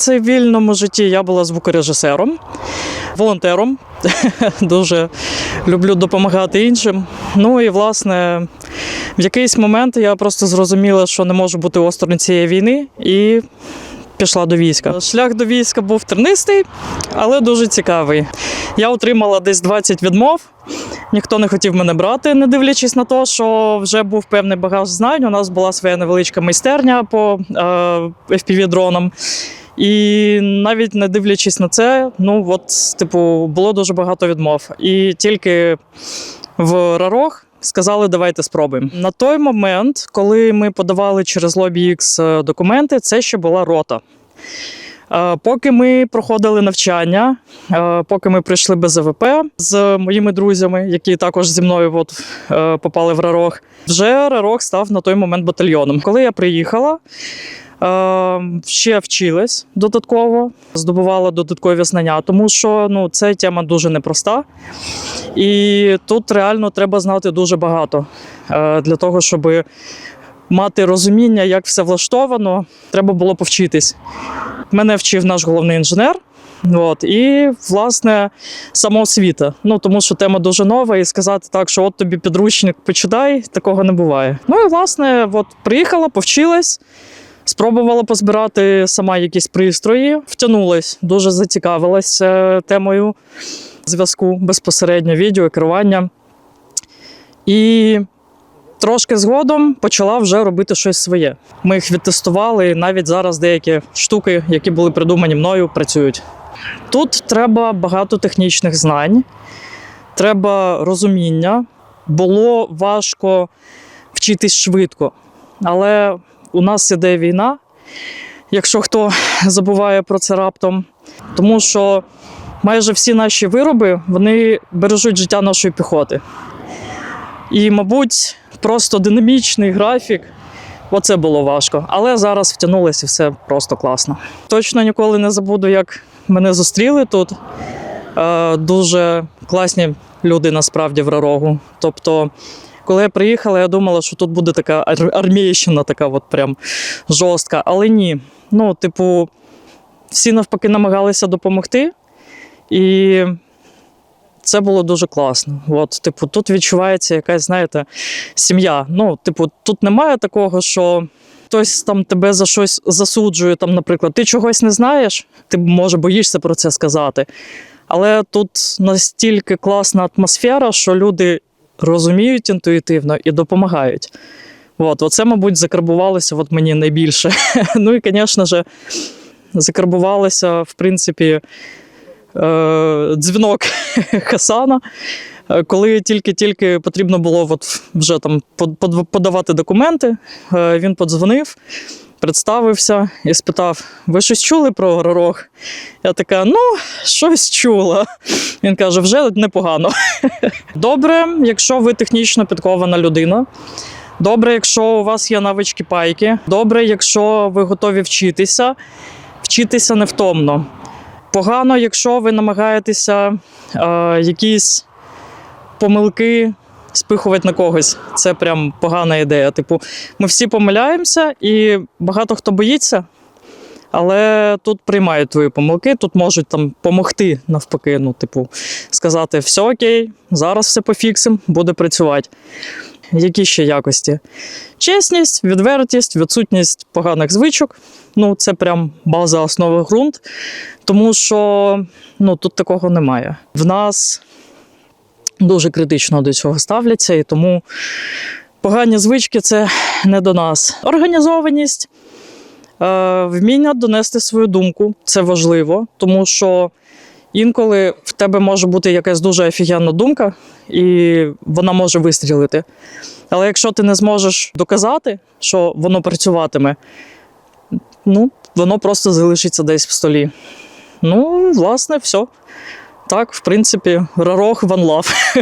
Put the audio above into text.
цивільному житті я була звукорежисером, волонтером. Дуже люблю допомагати іншим. Ну і власне, в якийсь момент я просто зрозуміла, що не можу бути осторонь цієї війни, і пішла до війська. Шлях до війська був тернистий, але дуже цікавий. Я отримала десь 20 відмов. Ніхто не хотів мене брати, не дивлячись на те, що вже був певний багаж знань. У нас була своя невеличка майстерня по е, FPV-дронам. І навіть не дивлячись на це, ну от, типу, було дуже багато відмов. І тільки в Рарох сказали, давайте спробуємо. На той момент, коли ми подавали через LobbyX документи, це ще була рота. Е, Поки ми проходили навчання, е, поки ми прийшли без АВП з моїми друзями, які також зі мною от, е, попали в Рарох, вже Рарох став на той момент батальйоном. Коли я приїхала, е, ще вчилась додатково, здобувала додаткові знання, тому що ну, ця тема дуже непроста. І тут реально треба знати дуже багато е, для того, щоб мати розуміння, як все влаштовано, треба було повчитись. Мене вчив наш головний інженер. От, і, власне, самоосвіта. Ну, тому що тема дуже нова, і сказати так, що от тобі підручник почитай, такого не буває. Ну і власне, от приїхала, повчилась, спробувала позбирати сама якісь пристрої, втягнулась, дуже зацікавилась е, темою зв'язку безпосередньо, відео, керування. І трошки згодом почала вже робити щось своє. Ми їх відтестували, і навіть зараз деякі штуки, які були придумані мною, працюють. Тут треба багато технічних знань, треба розуміння. Було важко вчитись швидко, але у нас іде війна, якщо хто забуває про це раптом, тому що майже всі наші вироби вони бережуть життя нашої піхоти. І, мабуть, просто динамічний графік. Оце було важко. Але зараз втягнулося і все просто класно. Точно ніколи не забуду, як мене зустріли тут. Е, дуже класні люди насправді в Рарогу. Тобто, коли я приїхала, я думала, що тут буде така ар- армійщина, така от прям жорстка. Але ні. Ну, типу, всі навпаки намагалися допомогти. І це було дуже класно. От, типу, тут відчувається якась, знаєте, сім'я. Ну, типу, тут немає такого, що хтось там тебе за щось засуджує. Там, наприклад, ти чогось не знаєш, ти може боїшся про це сказати. Але тут настільки класна атмосфера, що люди розуміють інтуїтивно і допомагають. От, оце, мабуть, закарбувалося от мені найбільше. ну і, звісно ж, закарбувалося, в принципі, е, дзвінок Хасана. Е, Коли тільки-тільки потрібно було от вже там под- под- подавати документи, е, він подзвонив, представився і спитав: Ви щось чули про Ророг? Я така, ну, щось чула. Він каже, вже непогано. Добре, якщо ви технічно підкована людина. Добре, якщо у вас є навички пайки. Добре, якщо ви готові вчитися, вчитися невтомно. Погано, якщо ви намагаєтеся е, якісь помилки спихувати на когось. Це прям погана ідея. Типу, ми всі помиляємося, і багато хто боїться, але тут приймають твої помилки, тут можуть там помогти навпаки. Ну, типу, сказати, все окей, зараз все пофіксимо, буде працювати. Які ще якості? Чесність, відвертість, відсутність поганих звичок. Ну, це прям база, основа ґрунт. Тому що ну, тут такого немає. В нас дуже критично до цього ставляться, і тому погані звички це не до нас. Організованість, е, вміння донести свою думку це важливо, тому що інколи в тебе може бути якась дуже офігенна думка, і вона може вистрілити. Але якщо ти не зможеш доказати, що воно працюватиме, ну, воно просто залишиться десь в столі. Ну, власне, все. Так, в принципі, рарох ван лав.